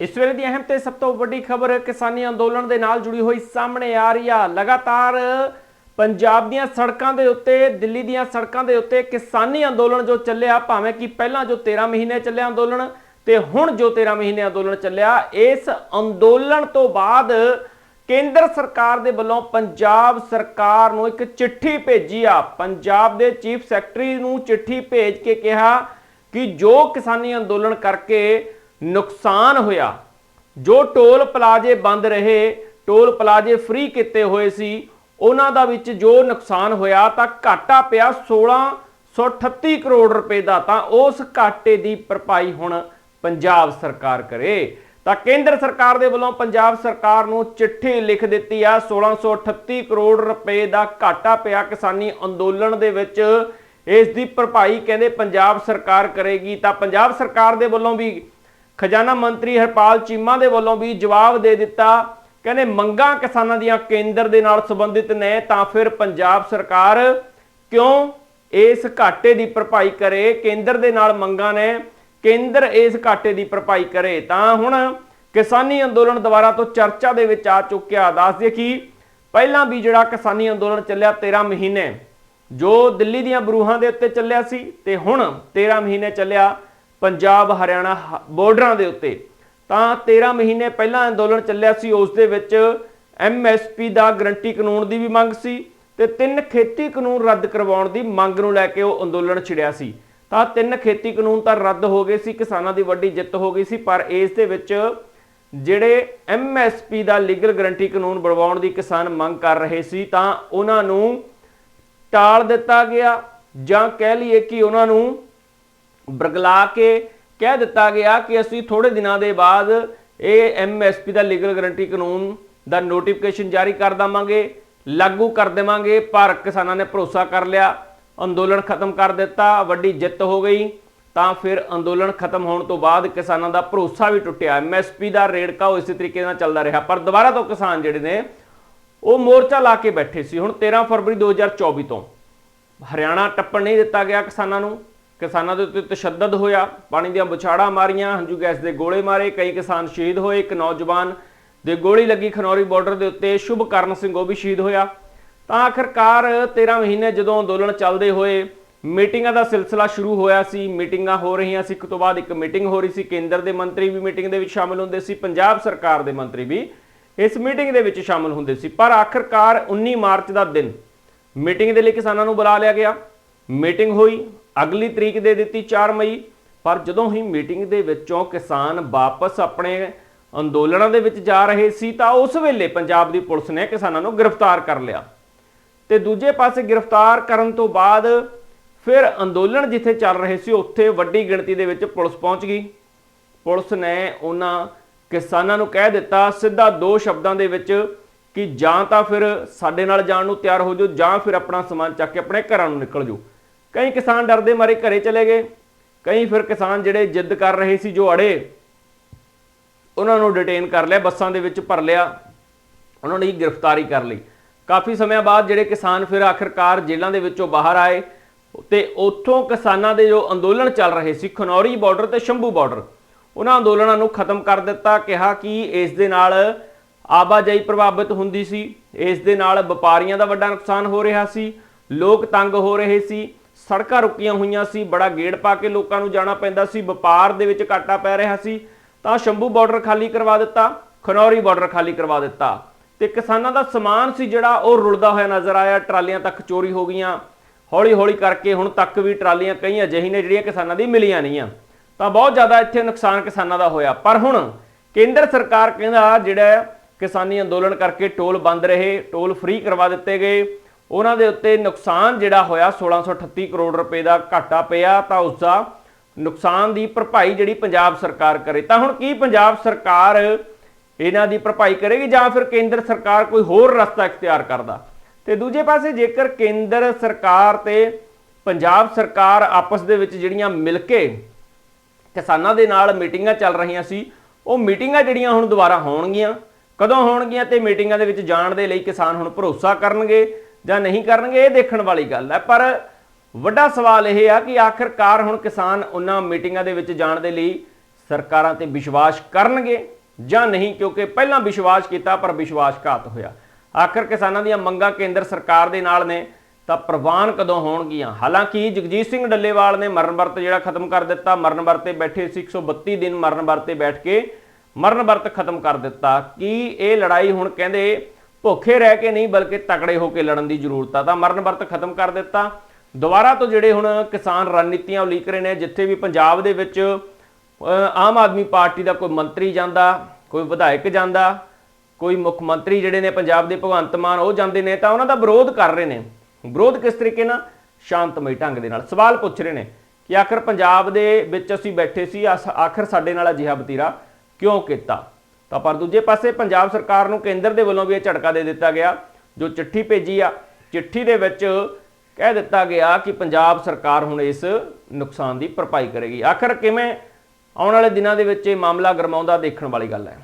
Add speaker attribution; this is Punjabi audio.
Speaker 1: ਇਸ ਵੇਲੇ ਦੀ ਅਹਿਮ ਤੇ ਸਭ ਤੋਂ ਵੱਡੀ ਖਬਰ ਕਿਸਾਨੀ ਅੰਦੋਲਨ ਦੇ ਨਾਲ ਜੁੜੀ ਹੋਈ ਸਾਹਮਣੇ ਆ ਰਹੀ ਆ। ਲਗਾਤਾਰ ਪੰਜਾਬ ਦੀਆਂ ਸੜਕਾਂ ਦੇ ਉੱਤੇ, ਦਿੱਲੀ ਦੀਆਂ ਸੜਕਾਂ ਦੇ ਉੱਤੇ ਕਿਸਾਨੀ ਅੰਦੋਲਨ ਜੋ ਚੱਲਿਆ, ਭਾਵੇਂ ਕਿ ਪਹਿਲਾਂ ਜੋ 13 ਮਹੀਨੇ ਚੱਲਿਆ ਅੰਦੋਲਨ ਤੇ ਹੁਣ ਜੋ 13 ਮਹੀਨੇ ਅੰਦੋਲਨ ਚੱਲਿਆ, ਇਸ ਅੰਦੋਲਨ ਤੋਂ ਬਾਅਦ ਕੇਂਦਰ ਸਰਕਾਰ ਦੇ ਵੱਲੋਂ ਪੰਜਾਬ ਸਰਕਾਰ ਨੂੰ ਇੱਕ ਚਿੱਠੀ ਭੇਜੀ ਆ। ਪੰਜਾਬ ਦੇ ਚੀਫ ਸੈਕਟਰੀ ਨੂੰ ਚਿੱਠੀ ਭੇਜ ਕੇ ਕਿਹਾ ਕਿ ਜੋ ਕਿਸਾਨੀ ਅੰਦੋਲਨ ਕਰਕੇ ਨੁਕਸਾਨ ਹੋਇਆ। ਜੋ ਟੋਲ ਪਲਾਜ਼ੇ ਬੰਦ ਰਹੇ, ਟੋਲ ਪਲਾਜ਼ੇ ਫ੍ਰੀ ਕੀਤੇ ਹੋਏ ਸੀ, ਉਹਨਾਂ ਦਾ ਵਿੱਚ ਜੋ ਨੁਕਸਾਨ ਹੋਇਆ ਤਾਂ ਘਾਟਾ ਪਿਆ 1638 ਕਰੋੜ ਰੁਪਏ ਦਾ। ਤਾਂ ਉਸ ਘਾਟੇ ਦੀ ਭਰਪਾਈ ਹੁਣ ਪੰਜਾਬ ਸਰਕਾਰ ਕਰੇ। ਤਾਂ ਕੇਂਦਰ ਸਰਕਾਰ ਦੇ ਵੱਲੋਂ ਪੰਜਾਬ ਸਰਕਾਰ ਨੂੰ ਚਿੱਠੀ ਲਿਖ ਦਿੱਤੀ ਆ 1638 ਕਰੋੜ ਰੁਪਏ ਦਾ ਘਾਟਾ ਪਿਆ ਕਿਸਾਨੀ ਅੰਦੋਲਨ ਦੇ ਵਿੱਚ। ਇਸ ਦੀ ਭਰਪਾਈ ਕਹਿੰਦੇ ਪੰਜਾਬ ਸਰਕਾਰ ਕਰੇਗੀ। ਤਾਂ ਪੰਜਾਬ ਸਰਕਾਰ ਦੇ ਵੱਲੋਂ ਵੀ ਖਜ਼ਾਨਾ ਮੰਤਰੀ ਹਰਪਾਲ ਚੀਮਾ ਦੇ ਵੱਲੋਂ ਵੀ ਜਵਾਬ ਦੇ ਦਿੱਤਾ। ਕਹਿੰਦੇ ਮੰਗਾਂ ਕਿਸਾਨਾਂ ਦੀਆਂ ਕੇਂਦਰ ਦੇ ਨਾਲ ਸੰਬੰਧਿਤ ਨੇ, ਤਾਂ ਫਿਰ ਪੰਜਾਬ ਸਰਕਾਰ ਕਿਉਂ ਇਸ ਘਾਟੇ ਦੀ ਭਰਪਾਈ ਕਰੇ? ਕੇਂਦਰ ਦੇ ਨਾਲ ਮੰਗਾਂ ਨੇ, ਕੇਂਦਰ ਇਸ ਘਾਟੇ ਦੀ ਭਰਪਾਈ ਕਰੇ। ਤਾਂ ਹੁਣ ਕਿਸਾਨੀ ਅੰਦੋਲਨ ਦੁਆਰਾ ਤੋਂ ਚਰਚਾ ਦੇ ਵਿੱਚ ਆ ਚੁੱਕਿਆ। ਦੱਸ ਦਈਏ ਕਿ ਪਹਿਲਾਂ ਵੀ ਜਿਹੜਾ ਕਿਸਾਨੀ ਅੰਦੋਲਨ ਚੱਲਿਆ 13 ਮਹੀਨੇ, ਜੋ ਦਿੱਲੀ ਦੀਆਂ ਬਰੂਹਾਂ ਦੇ ਉੱਤੇ ਚੱਲਿਆ ਸੀ, ਤੇ ਹੁਣ 13 ਮਹੀਨੇ ਚੱਲਿਆ ਪੰਜਾਬ ਹਰਿਆਣਾ ਹ- ਬਾਰਡਰਾਂ ਦੇ ਉੱਤੇ। ਤਾਂ 13 ਮਹੀਨੇ ਪਹਿਲਾਂ ਅੰਦੋਲਨ ਚੱਲਿਆ ਸੀ, ਉਸ ਦੇ ਵਿੱਚ ਐਮਐਸਪੀ ਦਾ ਗਰੰਟੀ ਕਾਨੂੰਨ ਦੀ ਵੀ ਮੰਗ ਸੀ ਤੇ ਤਿੰਨ ਖੇਤੀ ਕਾਨੂੰਨ ਰੱਦ ਕਰਵਾਉਣ ਦੀ ਮੰਗ ਨੂੰ ਲੈ ਕੇ ਉਹ ਅੰਦੋਲਨ ਛਿੜਿਆ ਸੀ। ਤਾਂ ਤਿੰਨ ਖੇਤੀ ਕਾਨੂੰਨ ਤਾਂ ਰੱਦ ਹੋ ਗਏ ਸੀ, ਕਿਸਾਨਾਂ ਦੀ ਵੱਡੀ ਜਿੱਤ ਹੋ ਗਈ ਸੀ, ਪਰ ਇਸ ਦੇ ਵਿੱਚ ਜਿਹੜੇ ਐਮਐਸਪੀ ਦਾ ਲੀਗਲ ਗਰੰਟੀ ਕਾਨੂੰਨ ਬਣਵਾਉਣ ਦੀ ਕਿਸਾਨ ਮੰਗ ਕਰ ਰਹੇ ਸੀ, ਤਾਂ ਉਹਨਾਂ ਨੂੰ ਟਾਲ ਦਿੱਤਾ ਗਿਆ ਜਾਂ ਕਹਿ ਲਈਏ ਕਿ ਉਹਨਾਂ ਨੂੰ ਬਰਗਲਾ ਕੇ ਕਹਿ ਦਿੱਤਾ ਗਿਆ ਕਿ ਅਸੀਂ ਥੋੜੇ ਦਿਨਾਂ ਦੇ ਬਾਅਦ ਇਹ ਐਮਐਸਪੀ ਦਾ ਲੀਗਲ ਗਰੰਟੀ ਕਾਨੂੰਨ ਦਾ ਨੋਟੀਫਿਕੇਸ਼ਨ ਜਾਰੀ ਕਰ ਦਵਾਂਗੇ, ਲਾਗੂ ਕਰ ਦੇਵਾਂਗੇ। ਪਰ ਕਿਸਾਨਾਂ ਨੇ ਭਰੋਸਾ ਕਰ ਲਿਆ, ਅੰਦੋਲਨ ਖਤਮ ਕਰ ਦਿੱਤਾ, ਵੱਡੀ ਜਿੱਤ ਹੋ ਗਈ। ਤਾਂ ਫਿਰ ਅੰਦੋਲਨ ਖਤਮ ਹੋਣ ਤੋਂ ਬਾਅਦ ਕਿਸਾਨਾਂ ਦਾ ਭਰੋਸਾ ਵੀ ਟੁੱਟਿਆ। ਐਮਐਸਪੀ ਦਾ ਰੇੜਕਾ ਉਹ ਇਸੇ ਤਰੀਕੇ ਨਾਲ ਚੱਲਦਾ ਰਿਹਾ। ਪਰ ਦੁਬਾਰਾ ਤੋਂ ਕਿਸਾਨ ਜਿਹੜੇ ਨੇ, ਉਹ ਮੋਰਚਾ ਲਾ ਕੇ ਬੈਠੇ ਸੀ। ਹੁਣ 13 ਫਰਵਰੀ 2024 ਤੋਂ ਹਰਿਆਣਾ ਟੱਪਣ ਨਹੀਂ ਦਿੱਤਾ ਗਿਆ ਕਿਸਾਨਾਂ ਨੂੰ। ਕਿਸਾਨਾਂ ਦੇ ਉੱਤੇ ਤਸ਼ੱਦਦ ਹੋਇਆ। ਪਾਣੀ ਦੀਆਂ ਬੁਛਾੜਾਂ ਮਾਰੀਆਂ, ਹੰਝੂ ਗੈਸ ਦੇ ਗੋਲੇ ਮਾਰੇ, ਕਈ ਕਿਸਾਨ ਸ਼ਹੀਦ ਹੋਏ, ਇੱਕ ਨੌਜਵਾਨ ਦੇ ਗੋਲੀ ਲੱਗੀ ਖਨੌਰੀ ਬਾਰਡਰ ਦੇ ਉੱਤੇ, ਸ਼ੁਭਕਰਨ ਸਿੰਘ ਉਹ ਵੀ ਸ਼ਹੀਦ ਹੋਇਆ। ਤਾਂ ਆਖਰਕਾਰ 13 ਮਹੀਨੇ ਜਦੋਂ ਅੰਦੋਲਨ ਚੱਲਦੇ ਹੋਏ ਮੀਟਿੰਗਾਂ ਦਾ ਸਿਲਸਿਲਾ ਸ਼ੁਰੂ ਹੋਇਆ ਸੀ, ਮੀਟਿੰਗਾਂ ਹੋ ਰਹੀਆਂ ਸੀ, ਇੱਕ ਤੋਂ ਬਾਅਦ ਇੱਕ ਮੀਟਿੰਗ ਹੋ ਰਹੀ ਸੀ, ਕੇਂਦਰ ਦੇ ਮੰਤਰੀ ਵੀ ਮੀਟਿੰਗ ਦੇ ਵਿੱਚ ਸ਼ਾਮਲ ਹੁੰਦੇ ਸੀ, ਪੰਜਾਬ ਸਰਕਾਰ ਦੇ ਮੰਤਰੀ ਵੀ ਇਸ ਮੀਟਿੰਗ ਦੇ ਵਿੱਚ ਸ਼ਾਮਲ ਹੁੰਦੇ ਸੀ। ਪਰ ਆਖਰਕਾਰ 19 ਮਾਰਚ ਦਾ ਦਿਨ ਮੀਟਿੰਗ ਦੇ ਲਈ ਕਿਸਾਨਾਂ ਨੂੰ ਬੁਲਾ ਲਿਆ ਗਿਆ। ਮੀਟਿੰਗ ਹੋਈ, ਅਗਲੀ ਤਰੀਕ ਦੇ ਦਿੱਤੀ 4 ਮਈ। ਪਰ ਜਦੋਂ ਹੀ ਮੀਟਿੰਗ ਦੇ ਵਿੱਚੋਂ ਕਿਸਾਨ ਵਾਪਸ ਆਪਣੇ ਅੰਦੋਲਨਾਂ ਦੇ ਵਿੱਚ ਜਾ ਰਹੇ ਸੀ, ਤਾਂ ਉਸ ਵੇਲੇ ਪੰਜਾਬ ਦੀ ਪੁਲਿਸ ਨੇ ਕਿਸਾਨਾਂ ਨੂੰ ਗ੍ਰਿਫਤਾਰ ਕਰ ਲਿਆ। ਤੇ ਦੂਜੇ ਪਾਸੇ ਗ੍ਰਿਫਤਾਰ ਕਰਨ ਤੋਂ ਬਾਅਦ ਫਿਰ ਅੰਦੋਲਨ ਜਿੱਥੇ ਚੱਲ ਰਹੇ ਸੀ, ਉੱਥੇ ਵੱਡੀ ਗਿਣਤੀ ਦੇ ਵਿੱਚ ਪੁਲਿਸ ਪਹੁੰਚ ਗਈ। ਪੁਲਿਸ ਨੇ ਉਹਨਾਂ ਕਿਸਾਨਾਂ ਨੂੰ ਕਹਿ ਦਿੱਤਾ, ਸਿੱਧਾ ਦੋ ਸ਼ਬਦਾਂ ਦੇ ਵਿੱਚ ਕਿ ਜਾਂ ਤਾਂ ਫਿਰ ਸਾਡੇ ਨਾਲ ਜਾਣ ਨੂੰ ਤਿਆਰ ਹੋ ਜਾਓ, ਜਾਂ ਫਿਰ ਆਪਣਾ ਸਮਾਨ ਚੱਕ ਕੇ ਆਪਣੇ ਘਰਾਂ ਨੂੰ ਨਿਕਲ ਜਾਓ। ਕਈ ਕਿਸਾਨ ਡਰਦੇ ਮਾਰੇ ਘਰੇ ਚਲੇ ਗਏ। ਕਈ ਫਿਰ ਕਿਸਾਨ ਜਿਹੜੇ ਜਿੱਦ ਕਰ ਰਹੇ ਸੀ ਜੋ ਅੜੇ, ਉਹਨਾਂ ਨੂੰ ਡਿਟੇਨ ਕਰ ਲਿਆ, ਬੱਸਾਂ ਦੇ ਵਿੱਚ ਭਰ ਲਿਆ। ਉਹਨਾਂ ਨੇ ਗ੍ਰਿਫਤਾਰੀ ਕਰ ਲਈ। ਕਾਫੀ ਸਮੇਂ ਬਾਅਦ ਜਿਹੜੇ ਕਿਸਾਨ ਫਿਰ ਆਖਰਕਾਰ ਜੇਲ੍ਹਾਂ ਦੇ ਵਿੱਚੋਂ ਬਾਹਰ ਆਏ ਤੇ ਉੱਥੋਂ ਕਿਸਾਨਾਂ ਦੇ ਜੋ ਅੰਦੋਲਨ ਚੱਲ ਰਹੇ ਸੀ, ਖਨੌਰੀ ਬਾਰਡਰ ਤੇ ਸ਼ੰਭੂ ਬਾਰਡਰ ਉਹਨਾਂ ਅੰਦੋਲਨਾਂ ਨੂੰ ਖਤਮ ਕਰ ਦਿੱਤਾ, ਕਿਹਾ ਕਿ ਇਸ ਦੇ ਨਾਲ ਆਵਾਜਾਈ ਪ੍ਰਭਾਵਿਤ ਹੁੰਦੀ ਸੀ, ਇਸ ਦੇ ਨਾਲ ਵਪਾਰੀਆਂ ਦਾ ਵੱਡਾ ਨੁਕਸਾਨ ਹੋ ਰਿਹਾ ਸੀ, ਲੋਕ ਤੰਗ ਹੋ ਰਹੇ ਸੀ। ਸੜਕਾਂ ਰੁਕੀਆਂ ਹੋਈਆਂ ਸੀ, ਬੜਾ ਗੇੜ ਪਾ ਕੇ ਲੋਕਾਂ ਨੂੰ ਜਾਣਾ ਪੈਂਦਾ ਸੀ, ਵਪਾਰ ਦੇ ਵਿੱਚ ਘਾਟਾ ਪੈ ਰਿਹਾ ਸੀ, ਤਾਂ ਸ਼ੰਭੂ ਬਾਰਡਰ ਖਾਲੀ ਕਰਵਾ ਦਿੱਤਾ, ਖਨੌਰੀ ਬਾਰਡਰ ਖਾਲੀ ਕਰਵਾ ਦਿੱਤਾ। ਤੇ ਕਿਸਾਨਾਂ ਦਾ ਸਮਾਨ ਸੀ ਜਿਹੜਾ, ਉਹ ਰੁਲਦਾ ਹੋਇਆ ਨਜ਼ਰ ਆਇਆ, ਟਰਾਲੀਆਂ ਤੱਕ ਚੋਰੀ ਹੋ ਗਈਆਂ। ਹੌਲੀ ਹੌਲੀ ਕਰਕੇ ਹੁਣ ਤੱਕ ਵੀ ਟਰਾਲੀਆਂ ਕਈਆਂ ਅਜਿਹੀ ਨੇ ਜਿਹੜੀਆਂ ਕਿਸਾਨਾਂ ਦੀ ਮਿਲੀਆਂ ਨਹੀਂ ਆ। ਤਾਂ ਬਹੁਤ ਜ਼ਿਆਦਾ ਇੱਥੇ ਨੁਕਸਾਨ ਕਿਸਾਨਾਂ ਦਾ ਹੋਇਆ। ਪਰ ਹੁਣ ਕੇਂਦਰ ਸਰਕਾਰ ਕਹਿੰਦਾ ਜਿਹੜਾ ਕਿਸਾਨੀ ਅੰਦੋਲਨ ਕਰਕੇ ਟੋਲ ਬੰਦ ਰਹੇ, ਟੋਲ ਫ੍ਰੀ ਕਰਵਾ ਦਿੱਤੇ ਗਏ। ਉਹਨਾਂ ਦੇ ਉੱਤੇ ਨੁਕਸਾਨ ਜਿਹੜਾ ਹੋਇਆ 1638 ਕਰੋੜ ਰੁਪਏ ਦਾ ਘਾਟਾ ਪਿਆ ਤਾਂ ਉਸ ਦਾ ਨੁਕਸਾਨ ਦੀ ਭਰਪਾਈ ਜਿਹੜੀ ਪੰਜਾਬ ਸਰਕਾਰ ਕਰੇ। ਤਾਂ ਹੁਣ ਕੀ ਪੰਜਾਬ ਸਰਕਾਰ ਇਹਨਾਂ ਦੀ ਭਰਪਾਈ ਕਰੇਗੀ ਜਾਂ ਫਿਰ ਕੇਂਦਰ ਸਰਕਾਰ ਕੋਈ ਹੋਰ ਰਸਤਾ ਇਖਤਿਆਰ ਕਰਦਾ? ਤੇ ਦੂਜੇ ਪਾਸੇ ਜੇਕਰ ਕੇਂਦਰ ਸਰਕਾਰ ਤੇ ਪੰਜਾਬ ਸਰਕਾਰ ਆਪਸ ਦੇ ਵਿੱਚ ਜਿਹੜੀਆਂ ਮਿਲ ਕੇ ਕਿਸਾਨਾਂ ਦੇ ਨਾਲ ਮੀਟਿੰਗਾਂ ਚੱਲ ਰਹੀਆਂ ਸੀ, ਉਹ ਮੀਟਿੰਗਾਂ ਜਿਹੜੀਆਂ ਹੁਣ ਦੁਬਾਰਾ ਹੋਣਗੀਆਂ, ਕਦੋਂ ਹੋਣਗੀਆਂ ਤੇ ਮੀਟਿੰਗਾਂ ਦੇ ਵਿੱਚ ਜਾਣ ਦੇ ਲਈ ਕਿਸਾਨ ਹੁਣ ਭਰੋਸਾ ਕਰਨਗੇ? ਜਾਂ ਨਹੀਂ ਕਰਨਗੇ, ਇਹ ਦੇਖਣ ਵਾਲੀ ਗੱਲ ਹੈ। ਪਰ ਵੱਡਾ ਸਵਾਲ ਇਹ ਆ ਕਿ ਆਖਰਕਾਰ ਹੁਣ ਕਿਸਾਨ ਉਹਨਾਂ ਮੀਟਿੰਗਾਂ ਦੇ ਵਿੱਚ ਜਾਣ ਦੇ ਲਈ ਸਰਕਾਰਾਂ ਤੇ ਵਿਸ਼ਵਾਸ ਕਰਨਗੇ ਜਾਂ ਨਹੀਂ? ਕਿਉਂਕਿ ਪਹਿਲਾਂ ਵਿਸ਼ਵਾਸ ਕੀਤਾ, ਪਰ ਵਿਸ਼ਵਾਸਘਾਤ ਹੋਇਆ। ਆਖਰ ਕਿਸਾਨਾਂ ਦੀਆਂ ਮੰਗਾਂ ਕੇਂਦਰ ਸਰਕਾਰ ਦੇ ਨਾਲ ਨੇ, ਤਾਂ ਪ੍ਰਵਾਨ ਕਦੋਂ ਹੋਣਗੀਆਂ? ਹਾਲਾਂਕਿ ਜਗਜੀਤ ਸਿੰਘ ਡੱਲੇਵਾਲ ਨੇ ਮਰਨ ਵਰਤ ਜਿਹੜਾ ਖਤਮ ਕਰ ਦਿੱਤਾ, ਮਰਨ ਵਰਤ ਤੇ ਬੈਠੇ ਸੀ 132 ਦਿਨ ਮਰਨ ਵਰਤ ਤੇ ਬੈਠ ਕੇ ਮਰਨ ਵਰਤ ਖਤਮ ਕਰ ਦਿੱਤਾ। ਕਿ ਇਹ ਲੜਾਈ ਹੁਣ ਕਹਿੰਦੇ ਭੁੱਖੇ ਰਹਿ ਕੇ ਨਹੀਂ, ਬਲਕਿ ਤਕੜੇ ਹੋ ਕੇ ਲੜਨ ਦੀ ਜ਼ਰੂਰਤ ਆ। ਤਾਂ ਮਰਨ ਵਰਤ ਖਤਮ ਕਰ ਦਿੱਤਾ। ਦੁਬਾਰਾ ਤੋਂ ਜਿਹੜੇ ਹੁਣ ਕਿਸਾਨ ਰਣਨੀਤੀਆਂ ਉਲੀਕ ਰਹੇ ਨੇ, ਜਿੱਥੇ ਵੀ ਪੰਜਾਬ ਦੇ ਵਿੱਚ ਆਮ ਆਦਮੀ ਪਾਰਟੀ ਦਾ ਕੋਈ ਮੰਤਰੀ ਜਾਂਦਾ, ਕੋਈ ਵਿਧਾਇਕ ਜਾਂਦਾ, ਕੋਈ ਮੁੱਖ ਮੰਤਰੀ ਜਿਹੜੇ ਨੇ ਪੰਜਾਬ ਦੇ ਭਗਵੰਤ ਮਾਨ, ਉਹ ਜਾਂਦੇ ਨੇ, ਤਾਂ ਉਹਨਾਂ ਦਾ ਵਿਰੋਧ ਕਰ ਰਹੇ ਨੇ। ਵਿਰੋਧ ਕਿਸ ਤਰੀਕੇ ਨਾਲ? ਸ਼ਾਂਤਮਈ ਢੰਗ ਦੇ ਨਾਲ। ਸਵਾਲ ਪੁੱਛ ਰਹੇ ਨੇ ਕਿ ਆਖਰ ਪੰਜਾਬ ਦੇ ਵਿੱਚ ਅਸੀਂ ਬੈਠੇ ਸੀ, ਆਸ- ਆਖਰ ਸਾਡੇ ਨਾਲ ਅਜਿਹਾ ਬਤੀਰਾ ਕਿਉਂ ਕੀਤਾ? ਤਾਂ ਪਰ ਦੂਜੇ ਪਾਸੇ ਪੰਜਾਬ ਸਰਕਾਰ ਨੂੰ ਕੇਂਦਰ ਦੇ ਵੱਲੋਂ ਵੀ ਇਹ ਝਟਕਾ ਦੇ ਦਿੱਤਾ ਗਿਆ, ਜੋ ਚਿੱਠੀ ਭੇਜੀ ਆ। ਚਿੱਠੀ ਦੇ ਵਿੱਚ ਕਹਿ ਦਿੱਤਾ ਗਿਆ ਕਿ ਪੰਜਾਬ ਸਰਕਾਰ ਹੁਣ ਇਸ ਨੁਕਸਾਨ ਦੀ ਭਰਪਾਈ ਕਰੇਗੀ। ਆਖਰ ਕਿਵੇਂ ਆਉਣ ਵਾਲੇ ਦਿਨਾਂ ਦੇ ਵਿੱਚ ਇਹ ਮਾਮਲਾ ਗਰਮਾਉਂਦਾ ਦੇਖਣ ਵਾਲੀ ਗੱਲ ਹੈ।